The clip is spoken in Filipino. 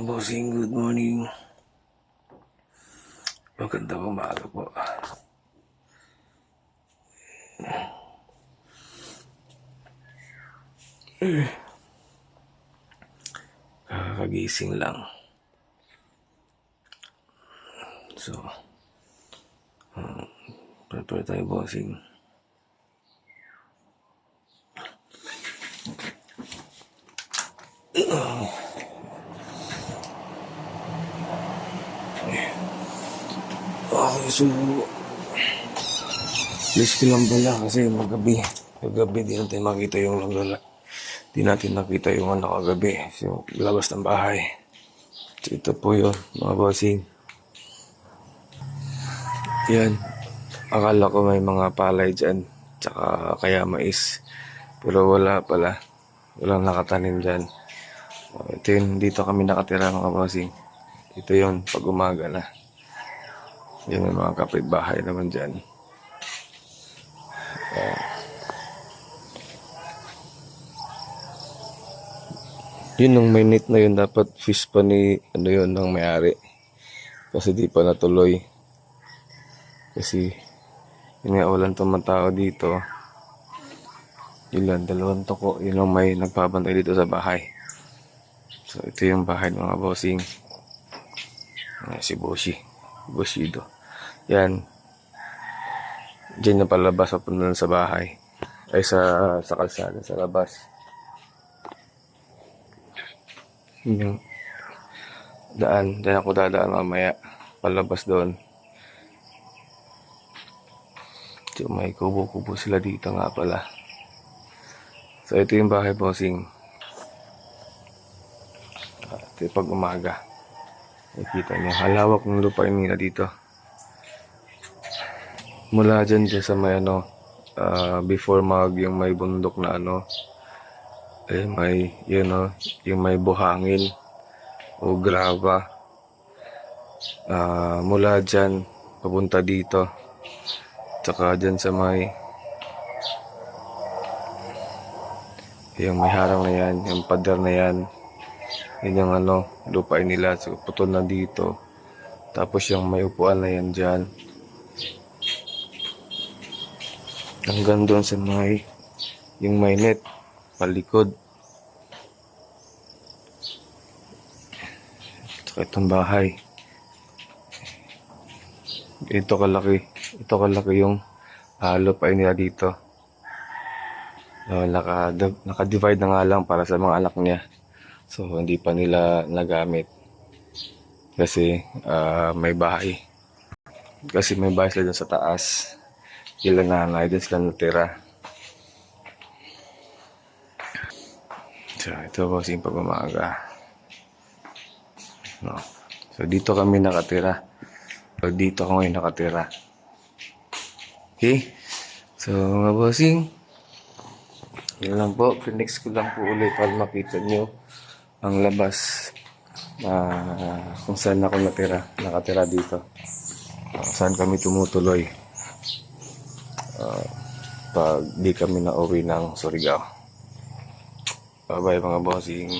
mga bossing, good morning. Magandang umaga po. Eh. Kakagising lang. So, um, prepare tayo bossing. Okay, so... Please ko lang pala kasi magabi. Magabi, di natin makita yung lagala. Di natin nakita yung ano kagabi. So, labas ng bahay. So, ito po yun, mga bossing. Yan. Akala ko may mga palay dyan. Tsaka kaya mais. Pero wala pala. Walang nakatanim dyan. Ito yun, dito kami nakatira mga bossing. Ito yun, pag umaga na. Yung may mga kapitbahay naman dyan. Ayan. yun nung may net na yun, dapat fish pa ni, ano yun, ng may-ari. Kasi di pa natuloy. Kasi, yun nga, walang tumatao dito. Yun lang, dalawang toko. Yun ang may nagpapantay dito sa bahay. So, ito yung bahay ng mga bossing. Ayan, si Boshi. Boshido. Yan. Diyan na palabas papunta sa bahay. Ay sa sa kalsada, sa labas. Yun Yung daan. Diyan ako dadaan mamaya. Palabas doon. So, may kubo-kubo sila dito nga pala. So, ito yung bahay bossing. Yung pag umaga. Nakikita niyo, halawak ng lupain nila dito. Mula dyan dyan sa may ano, ah, before mag yung may bundok na ano, eh may, yun know, yung may buhangin o grava. Ah, mula dyan, papunta dito. Tsaka dyan sa may, yung may harang na yan, yung pader na yan, yun yung ano, lupain nila. So, putol na dito. Tapos yung may upuan na yan dyan. Hanggang doon sa may, yung may net, palikod. Tsaka itong bahay. Ito kalaki. Ito kalaki yung uh, lupain nila dito. Uh, naka, naka-divide na nga lang para sa mga anak niya. So, hindi pa nila nagamit. Kasi, ah, may bahay. Kasi may bahay sila dun sa taas. Sila nanay, dun sila natira. So, ito po yung pag-umaga. No. So, dito kami nakatira. So, dito ako ngayon nakatira. Okay? So, mga bossing, yun lang po. Next ko lang po ulit para makita nyo ang labas na kung saan ako natira, nakatira dito. Uh, saan kami tumutuloy uh, pag di kami na uwi ng Surigao. Bye bye mga bossing.